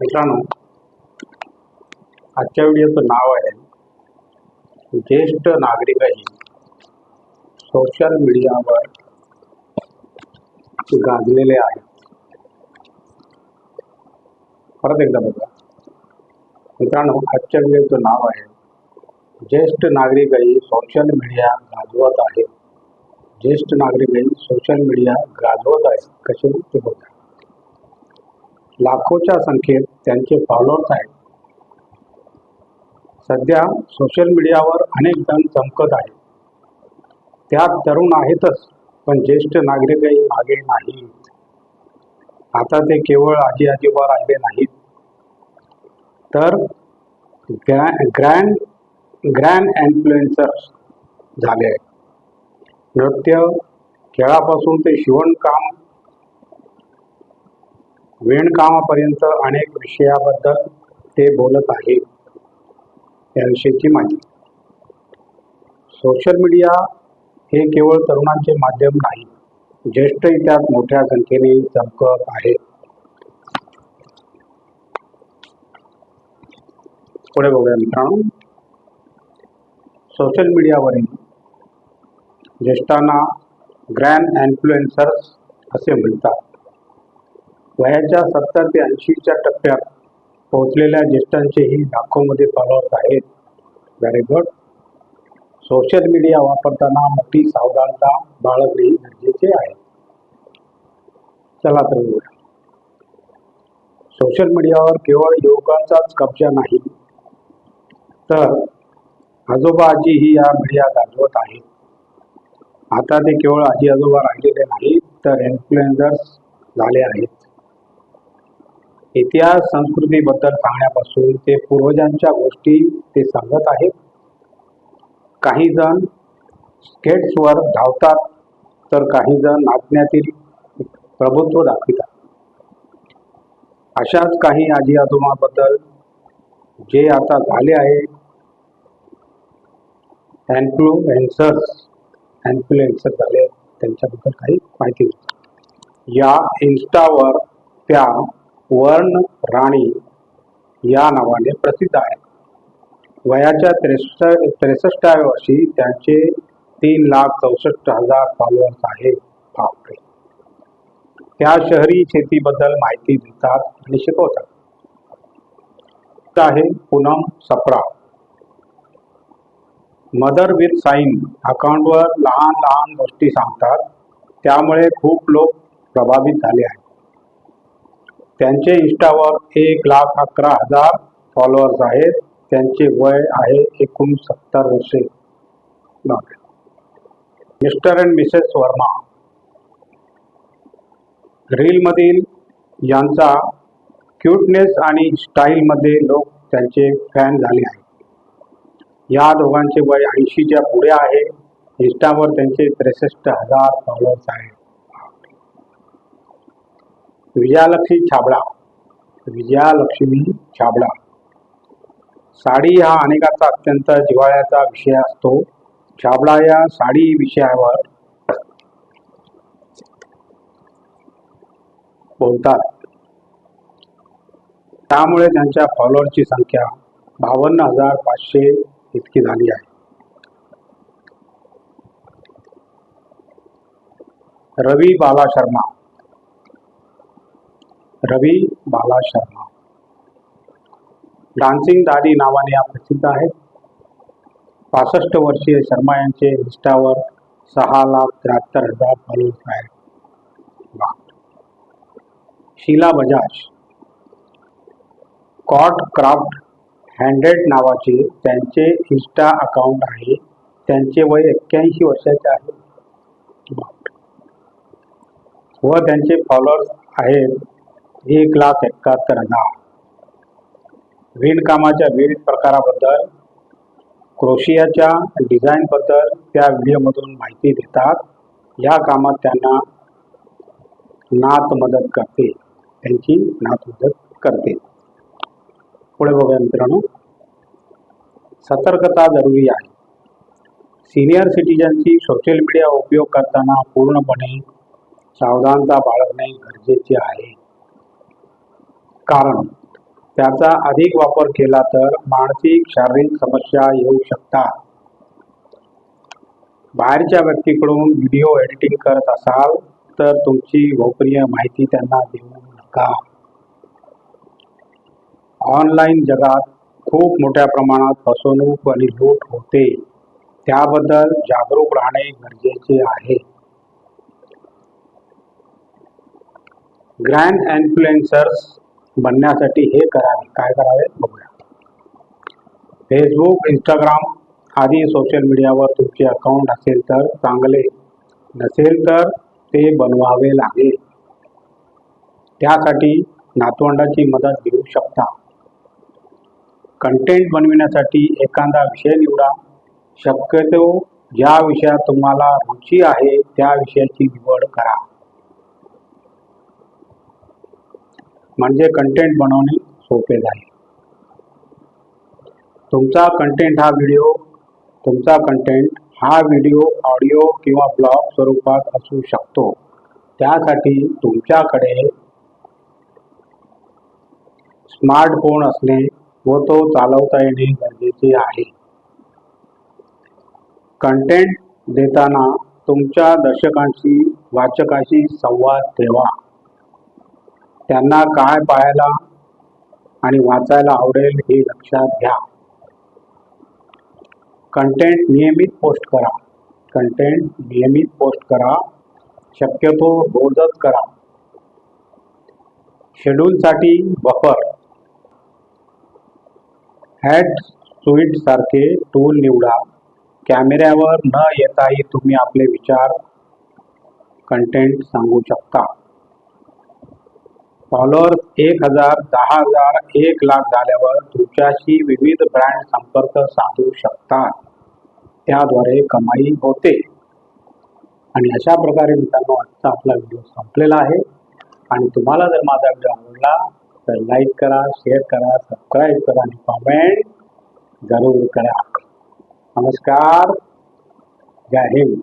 मित्रांनो आजच्या व्हिडिओचं नाव आहे ज्येष्ठ नागरिकही सोशल मीडियावर गाजलेले आहेत परत एकदा बघा. मित्रांनो आजच्या व्हिडिओचं नाव आहे ज्येष्ठ नागरिकही सोशल मीडिया गाजवत आहेत ज्येष्ठ नागरिकही सोशल मीडिया गाजवत आहेत कसे ते बघा लाखोच्या संख्येत त्यांचे फॉलोअर्स आहेत. सध्या सोशल मीडियावर अनेक जण चमकत आहेत. त्यात तरुण आहेतच पण ज्येष्ठ नागरिकही मागे नाहीत. आता ते केवळ आजी आजोबा राहिले नाहीत. तर ग्रॅ ग्रँड ग्रँड इन्फ्लुएन्सर्स झाले आहेत. नृत्य खेळापासून ते शिवणकाम विणकामापर्यंत अनेक विषयाबद्दल ते बोलत आहे याविषयीची माहिती. सोशल मीडिया हे केवळ तरुणांचे माध्यम नाही ज्येष्ठही त्यात मोठ्या संख्येने चमकत आहेत. पुढे बघूया मित्रांनो. सोशल मीडियावरील ज्येष्ठांना ग्रँड इन्फ्लुएन्सर्स असे म्हणतात. वयाच्या सत्तर ते ऐंशीच्या टप्प्यात पोहोचलेल्या ज्येष्ठांचेही लाखोमध्ये फॉलोअर्स आहेत. व्हेरी गुड सोशल मीडिया वापरताना मोठी सावधानता बाळगणे गरजेचे आहे. चला तर सोशल मीडियावर केवळ युवकांचाच कब्जा नाही तर आजोबा आजी ही या मीडिया गाजवत आहेत. आता ते केवळ आजी आजोबा राहिलेले नाहीत तर इन्फ्लुएन्झर्स झाले आहेत. इतिहास संस्कृतीबद्दल सांगण्यापासून ते पूर्वजांच्या गोष्टी ते सांगत आहेत. काही जण स्केट्सवर धावतात तर काही जण नाचण्यातील प्रभुत्व दाखवितात. अशाच काही आजी आजोबाबद्दल जे आता झाले आहे इन्फ्लुएन्सर्स इन्फ्लुएन्सर झाले त्यांच्याबद्दल काही माहिती या इन्स्टावर त्या वर्ण राणी या नावाने प्रसिद्ध आहेत. वयाच्या त्रेसष्ट त्रेसष्टाव्या वर्षी त्यांचे तीन लाख चौसष्ट हजार फॉलोअर्स आहेत बापरे. त्या शहरी शेतीबद्दल माहिती देतात आणि शिकवतात. आहे Poonam Sapra. Mother with sign अकाउंटवर लहान लहान गोष्टी सांगतात. त्यामुळे खूप लोक प्रभावित झाले आहेत. त्यांचे इंस्टावर एक लाख अकरा हजार फॉलोअर्स आहेत. त्यांचे वय आहे एकूण सत्तर वर्षे. मिस्टर अँड मिसेस वर्मा रीलमधील यांचा क्यूटनेस आणि स्टाईलमध्ये लोक त्यांचे फॅन झाले आहेत. या दोघांचे वय ऐंशीच्या पुढे आहे. इंस्टावर त्यांचे त्रेसष्ट हजार फॉलोअर्स आहेत. विजयालक्ष्मी छाबडा. विजयालक्ष्मी छाबडा. साडी हा अनेकाचा अत्यंत जिव्हाळ्याचा विषय असतो. छाबडा या साडी विषयावर बोलतात. त्यामुळे त्यांच्या फॉलोअरची संख्या बावन्न हजार पाचशे इतकी झाली आहे. रवी बाला शर्मा. रवी बाला शर्मा. डान्सिंग दाढी नावाने या प्रसिद्ध आहेत. पासष्ट वर्षीय शर्मा यांचे इन्स्टावर सहा लाख त्र्याहत्तर हजार फॉलोअर्स आहेत. Sheela Bajaj. Cot craft hundred नावाचे त्यांचे इन्स्टा अकाउंट आहे. त्यांचे वय एक्क्याऐंशी वर्षाचे आहे. व त्यांचे फॉलोअर्स आहेत एक लाख एकाहत्तर हजार. विणकामाच्या विविध प्रकाराबद्दल क्रोशियाच्या डिझाईनबद्दल त्या व्हिडिओमधून माहिती देतात. या कामात त्यांना नात मदत करते. त्यांची नात मदत करते. पुढे बघूया मित्रांनो. सतर्कता जरुरी आहे. सिनियर सिटीजनची सोशल मीडिया उपयोग करताना पूर्णपणे सावधानता बाळगणे गरजेचे आहे. कारण. त्याचा अधिक वापर केला तर मानसिक शारीरिक समस्या येऊ शकतात. बाहेरच्या व्यक्तीकडून व्हिडिओ एडिटिंग करत असाल तर तुमची गोपनीय माहिती त्यांना देऊ नका. ऑनलाईन जगात खूप मोठ्या प्रमाणात फसवणूक आणि लूट होते. त्याबद्दल जागरूक राहणे गरजेचे आहे. ग्रँड इन्फ्लुएन्सर्स बनण्यासाठी हे करावे. काय करावे? बघूया. फेसबुक इंस्टाग्राम आदी सोशल मीडियावर तुमचे अकाउंट असेल तर चांगले. नसेल तर ते बनवावे लागेल. त्यासाठी नातवंडाची मदत घेऊ शकता. कंटेंट बनविण्यासाठी एखादा विषय निवडा. शक्यतो ज्या विषयात तुम्हाला रुची आहे त्या विषयाची निवड करा. म्हणजे कंटेंट बनवणे सोपे झाले. तुमचा कंटेंट हा व्हिडिओ तुमचा कंटेंट हा व्हिडिओ ऑडिओ किंवा ब्लॉग स्वरूपात असू शकतो. त्यासाठी तुमच्याकडे स्मार्टफोन असणे व तो चालवता येणे गरजेचे आहे. कंटेंट देताना तुमच्या दर्शकांशी वाचकाशी संवाद ठेवा. त्यांना काय पाहायला आणि वाचायला आवडेल हे लक्षात घ्या. कंटेंट नियमित पोस्ट करा. कंटेंट नियमित पोस्ट करा. शक्यतो रोजच करा. शेड्यूलसाठी बफर हॅट स्विट सारखे टूल निवडा. कॅमेऱ्यावर न येताही तुम्ही आपले विचार कंटेंट सांगू शकता. फॉलोअर्स एक हजार दहा हजार एक लाख झाल्यावर तुमच्याशी विविध ब्रँड संपर्क साधू शकतात. त्याद्वारे कमाई होते. आणि अशा प्रकारे मित्रांनो आजचा आपला व्हिडिओ संपलेला आहे. आणि तुम्हाला जर माझा व्हिडिओ आवडला तर लाईक करा शेअर करा सबस्क्राईब करा आणि कॉमेंट जरूर करा. नमस्कार. जय हिंद.